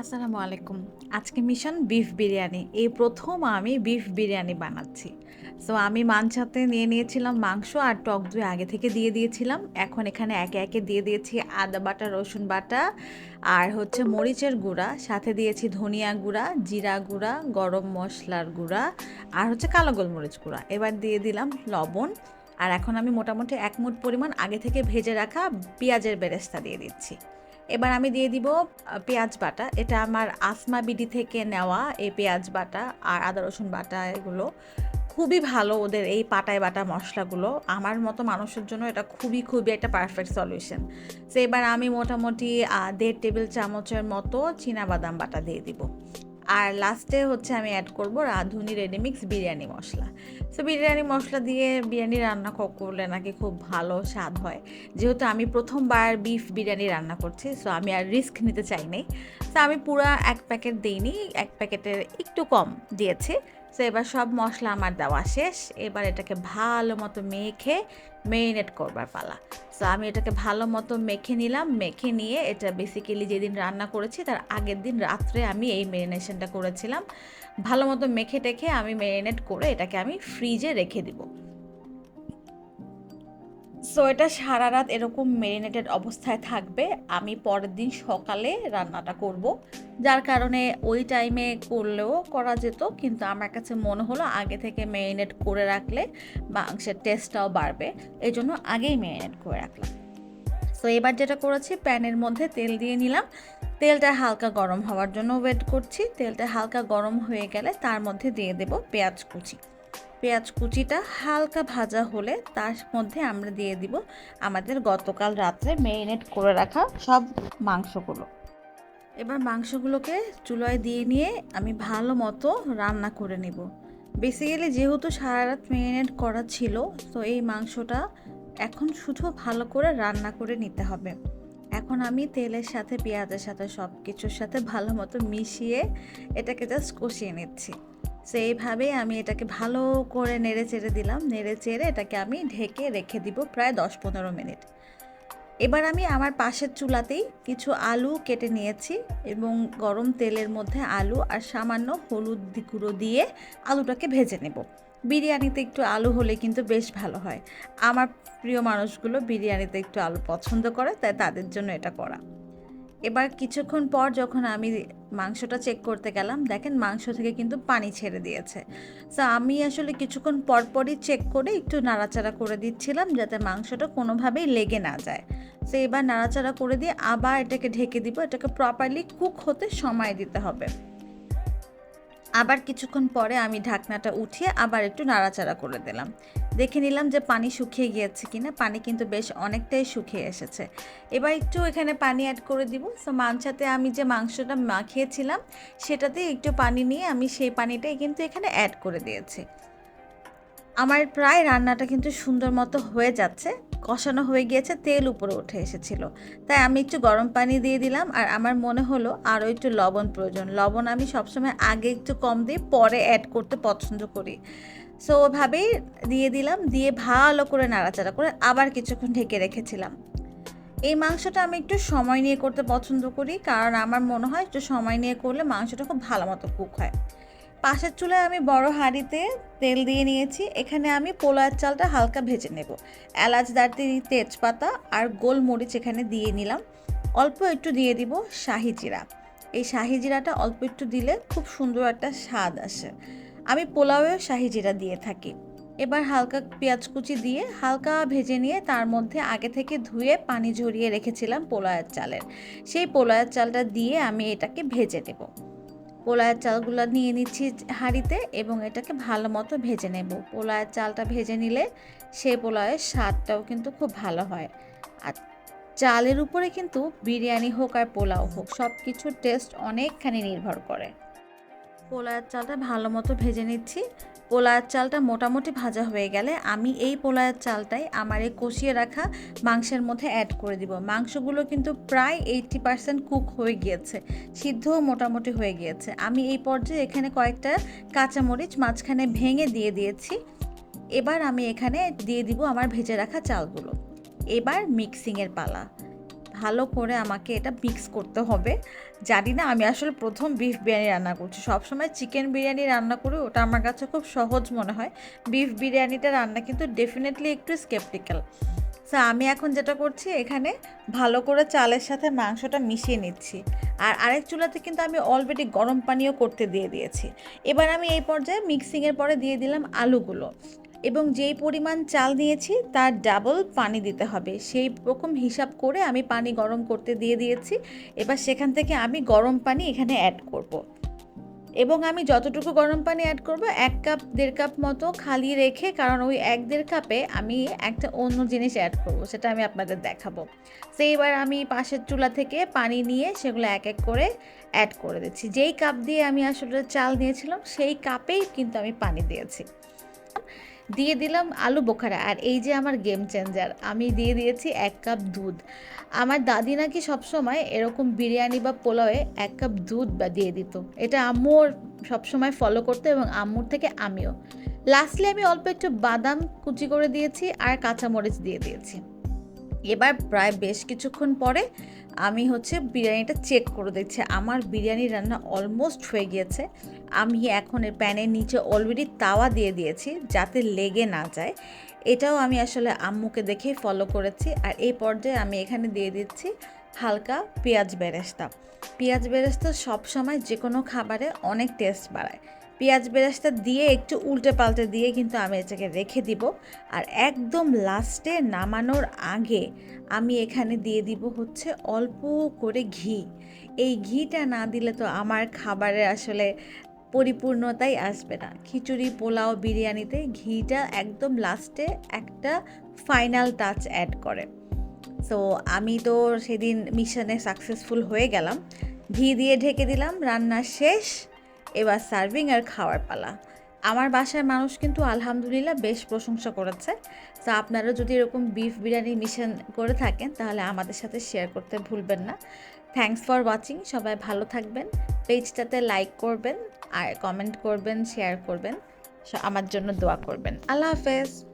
আসসালামু আলাইকুম। আজকে মিশন বিফ বিরিয়ানি, এই প্রথম আমি বিফ বিরিয়ানি বানাচ্ছি। সো আমি মানসাতে নিয়ে নিয়েছিলাম মাংস আর টক দই আগে থেকে দিয়ে দিয়েছিলাম। এখন এখানে একে একে দিয়ে দিয়েছি আদা বাটা, রসুন বাটা আর হচ্ছে মরিচের গুঁড়া। সাথে দিয়েছি ধনিয়া গুঁড়া, জিরা গুঁড়া, গরম মশলার গুঁড়া আর হচ্ছে কালো গোলমরিচ গুঁড়া। এবার দিয়ে দিলাম লবণ আর এখন আমি মোটামুটি এক মুঠ পরিমাণ আগে থেকে ভেজে রাখা পেঁয়াজের বেরেস্তা দিয়ে দিচ্ছি। এবার আমি দিয়ে দিব পেঁয়াজ বাটা। এটা আমার আসমা বিডি থেকে নেওয়া এই পেঁয়াজ বাটা আর আদা, রসুন বাটা এগুলো। খুবই ভালো ওদের এই পাটায় বাটা মশলাগুলো। আমার মতো মানুষের জন্য এটা খুবই খুবই একটা পারফেক্ট সলিউশন তো এবার আমি মোটামুটি দেড় টেবিল চামচের মতো বাদাম বাটা দিয়ে দিব। আর লাস্টে হচ্ছে আমি অ্যাড করব Radhuni ready mix biryani masala. So biryani masala দিয়ে বিরিয়ানি রান্না করলে নাকি খুব ভালো স্বাদ হয়। যেহেতু আমি প্রথমবার বিফ বিরিয়ানি রান্না করছি সো আমি আর রিস্ক নিতে চাইনি তো আমি পুরো এক প্যাকেট দিইনি, এক প্যাকেটের একটু কম দিয়েছি। তো এবার সব মশলা আমার দেওয়া শেষ। এবার এটাকে ভালো মতো মেখে মেরিনেট করবার পালা। সো আমি এটাকে ভালো মতো মেখে নিলাম। মেখে নিয়ে এটা বেসিক্যালি যেদিন রান্না করেছি, তার আগের দিন রাত্রে আমি এই মেরিনেশনটা করেছিলাম। ভালো মতো মেখে টেখে আমি মেরিনেট করে এটাকে আমি ফ্রিজে রেখে দিব। সো এটা সারা রাত এরকম মেরিনেটেড অবস্থায় থাকবে। আমি পরের দিন সকালে রান্নাটা করব। যার কারণে ওই টাইমে করলেও করা যেত, কিন্তু আমার কাছে মনে হলো আগে থেকে মেরিনেট করে রাখলে মাংসের টেস্টটাও বাড়বে। এই জন্য আগেই মেরিনেট করে রাখলাম। সো এবার যেটা করেছি, প্যানের মধ্যে তেল দিয়ে নিলাম। তেলটা হালকা গরম হওয়ার জন্য ওয়েট করছি। তেলটা হালকা গরম হয়ে গেলে তার মধ্যে দিয়ে দেব পেঁয়াজ কুচি। পেঁয়াজ কুচিটা হালকা ভাজা হলে তার মধ্যে আমরা দিয়ে দিব আমাদের গতকাল রাত্রে মেরিনেট করে রাখা সব মাংসগুলো। এবার মাংসগুলোকে চুলায় দিয়ে নিয়ে আমি ভালো মতো রান্না করে নেব। বেসিক্যালি যেহেতু সারা রাত মেরিনেট করা ছিল, তো এই মাংসটা এখন শুধু ভালো করে রান্না করে নিতে হবে। এখন আমি তেলের সাথে, পেঁয়াজের সাথে সব কিছুর সাথে ভালো মতো মিশিয়ে এটাকে জাস্ট কষিয়ে নিচ্ছি। সো এইভাবেই আমি এটাকে ভালো করে নেড়ে চেড়ে দিলাম। নেড়ে চেড়ে এটাকে আমি ঢেকে রেখে দিব প্রায় দশ পনেরো মিনিট। এবার আমি আমার পাশের চুলাতেই কিছু আলু কেটে নিয়েছি এবং গরম তেলের মধ্যে আলু আর সামান্য হলুদ গুঁড়ো দিয়ে আলুটাকে ভেজে নেব। বিরিয়ানিতে একটু আলু হলে কিন্তু বেশ ভালো হয়। আমার প্রিয় মানুষগুলো বিরিয়ানিতে একটু আলু পছন্দ করে, তাই তাদের জন্য এটা করা। এবার কিছুক্ষণ পর যখন আমি মাংসটা চেক করতে গেলাম, দেখেন মাংস থেকে কিন্তু পানি ছেড়ে দিয়েছে। তো আমি আসলে কিছুক্ষণ পরপরই চেক করে একটু নাড়াচাড়া করে দিচ্ছিলাম যাতে মাংসটা কোনোভাবেই লেগে না যায়। তো এবার নাড়াচাড়া করে দিয়ে আবার এটাকে ঢেকে দিব, এটাকে প্রপারলি কুক হতে সময় দিতে হবে। আবার কিছুক্ষণ পরে আমি ঢাকনাটা উঠিয়ে আবার একটু নাড়াচাড়া করে দিলাম। দেখে নিলাম যে পানি শুকিয়ে গিয়েছে কিনা। পানি কিন্তু বেশ অনেকটাই শুকিয়ে এসেছে। এবার একটু এখানে পানি অ্যাড করে দিব। সো মাংসাতে আমি যে মাংসটা মাখিয়েছিলাম সেটাতে একটু পানি নিয়ে আমি সেই পানিটাই কিন্তু এখানে অ্যাড করে দিয়েছি। আমার প্রায় রান্নাটা কিন্তু সুন্দর মতো হয়ে যাচ্ছে। কষানো হয়ে গিয়েছে, তেল উপরে উঠে এসেছিল। তাই আমি একটু গরম পানি দিয়ে দিলাম আর আমার মনে হলো আরও একটু লবণ প্রয়োজন। লবণ আমি সবসময় আগে একটু কম দিই পরে অ্যাড করতে পছন্দ করি। সো ওভাবেই দিয়ে দিলাম, দিয়ে ভালো করে নাড়াচাড়া করে আবার কিছুক্ষণ ঢেকে রেখেছিলাম। এই মাংসটা আমি একটু সময় নিয়ে করতে পছন্দ করি, কারণ আমার মনে হয় একটু সময় নিয়ে করলে মাংসটা খুব ভালো মতো কুক হয়। পাশের চুলায় আমি বড় হাঁড়িতে তেল দিয়ে নিয়েছি। এখানে আমি পোলার চালটা হালকা ভেজে নেব। এলাচ, দারচিনি, তেজপাতা আর গোলমরিচ এখানে দিয়ে নিলাম। অল্প একটু দিয়ে দিব শাহি জিরা। এই শাহি জিরাটা অল্প একটু দিলে খুব সুন্দর একটা স্বাদ আসে। আমি পোলাওয়েও শাহি জিরা দিয়ে থাকি। এবার হালকা পেঁয়াজ কুচি দিয়ে হালকা ভেজে নিয়ে তার মধ্যে আগে থেকে ধুয়ে পানি ঝরিয়ে রেখেছিলাম পোলাওয়ের চালের। সেই পোলাওয়ের চালটা দিয়ে আমি এটাকে ভেজে নেব। পোলায়ের চালগুলো নিয়ে নিচ্ছি হাঁড়িতে এবং এটাকে ভালো মতো ভেজে নেব। পোলায়ের চালটা ভেজে নিলে সে পোলায়ের স্বাদটাও কিন্তু খুব ভালো হয়। আর চালের উপরে কিন্তু বিরিয়ানি হোক আর পোলাও হোক সব কিছুর টেস্ট অনেকখানি নির্ভর করে। পোলায়ের চালটা ভালো মতো ভেজে নিচ্ছি। পোলায়ের চালটা মোটামুটি ভাজা হয়ে গেলে আমি এই পোলায়ের চালটাই আমার এই কষিয়ে রাখা মাংসের মধ্যে অ্যাড করে দিব। মাংসগুলো কিন্তু প্রায় এইটটি পার্সেন্ট কুক হয়ে গিয়েছে, সিদ্ধও মোটামুটি হয়ে গিয়েছে। আমি এই পর্যায়ে এখানে কয়েকটা কাঁচামরিচ মাঝখানে ভেঙে দিয়ে দিয়েছি। এবার আমি এখানে দিয়ে দিব আমার ভেজে রাখা চালগুলো। এবার মিক্সিংয়ের পালা। ভালো করে আমাকে এটা মিক্স করতে হবে। জানি না, আমি আসলে প্রথম বিফ বিরিয়ানি রান্না করছি। সবসময় চিকেন বিরিয়ানি রান্না করি, ওটা আমার কাছে খুব সহজ মনে হয়। বিফ বিরিয়ানিটা রান্না কিন্তু ডেফিনেটলি একটু স্কেপটিক্যাল সো আমি এখন যেটা করছি, এখানে ভালো করে চালের সাথে মাংসটা মিশিয়ে নিচ্ছি। আর আরেক চুলাতে কিন্তু আমি অলরেডি গরম পানিও করতে দিয়ে দিয়েছি। এবার আমি এই পর্যায়ে মিক্সিংয়ের পরে দিয়ে দিলাম আলুগুলো। এবং যেই পরিমাণ চাল নিয়েছি তার ডাবল পানি দিতে হবে। সেই রকম হিসাব করে আমি পানি গরম করতে দিয়ে দিয়েছি। এবার সেখান থেকে আমি গরম পানি এখানে অ্যাড করব। এবং আমি যতটুকু গরম পানি অ্যাড করব, এক কাপ, দেড় কাপ মতো খালি রেখে, কারণ ওই এক, দেড় কাপে আমি একটা অন্য জিনিস অ্যাড করব, সেটা আমি আপনাদের দেখাবো। সেই এবার আমি পাশের চুলা থেকে পানি নিয়ে সেগুলো এক এক করে অ্যাড করে দিচ্ছি। যেই কাপ দিয়ে আমি আসলে চাল নিয়েছিলাম, সেই কাপেই কিন্তু আমি পানি দিয়েছি। দিয়ে দিলাম আলু বোখারা। আর এই যে আমার গেম চেঞ্জার আমি দিয়ে দিয়েছি এক কাপ দুধ। আমার দাদি নাকি সবসময় এরকম বিরিয়ানি বা পোলাওয়ে এক কাপ দুধ বা দিয়ে দিত। এটা আম্মুর সবসময় ফলো করতো এবং আম্মুর থেকে আমিও। লাস্টলি আমি অল্প একটু বাদাম কুচি করে দিয়েছি আর কাঁচামরিচ দিয়ে দিয়েছি। এবার প্রায় বেশ কিছুক্ষণ পরে আমি হচ্ছে বিরিয়ানিটা চেক করে দেখছি। আমার বিরিয়ানি রান্না অলমোস্ট হয়ে গিয়েছে। আমি এখন এর প্যানের নিচে অলরেডি তাওয়া দিয়ে দিয়েছি যাতে লেগে না যায়। এটাও আমি আসলে আম্মুকে দেখে ফলো করেছি। আর এই পর্যায়ে আমি এখানে দিয়ে দিচ্ছি হালকা পেঁয়াজ বেরেস্তা। পেঁয়াজ বেরেস্তা সবসময় যে কোনো খাবারে অনেক টেস্ট বাড়ায়। পেঁয়াজ বেরেস্তা দিয়ে একটু উল্টে পাল্টে দিয়ে কিন্তু আমি এটাকে রেখে দিব। আর একদম লাস্টে নামানোর আগে আমি এখানে দিয়ে দিব হচ্ছে অল্প করে ঘি। এই ঘিটা না দিলে তো আমার খাবারে আসলে পরিপূর্ণতাই আসবে না। খিচুড়ি, পোলাও, বিরিয়ানিতে ঘিটা একদম লাস্টে একটা ফাইনাল টাচ অ্যাড করে। সো আমি তো সেদিন মিশনে সাকসেসফুল হয়ে গেলাম। ঘি দিয়ে ঢেকে দিলাম, রান্না শেষ। এবার সার্ভিং আর খাওয়ার পালা। আমার বাসার মানুষ কিন্তু আলহামদুলিল্লাহ বেশ প্রশংসা করেছে। তো আপনারা যদি এরকম বিফ বিরিয়ানি মিশন করে থাকেন, তাহলে আমাদের সাথে শেয়ার করতে ভুলবেন না। থ্যাংকস ফর ওয়াচিং সবাই ভালো থাকবেন। পেজটাতে লাইক করবেন, আর কমেন্ট করবেন শেয়ার করবেন। আমার জন্য দোয়া করবেন। আল্লাহ হাফেজ।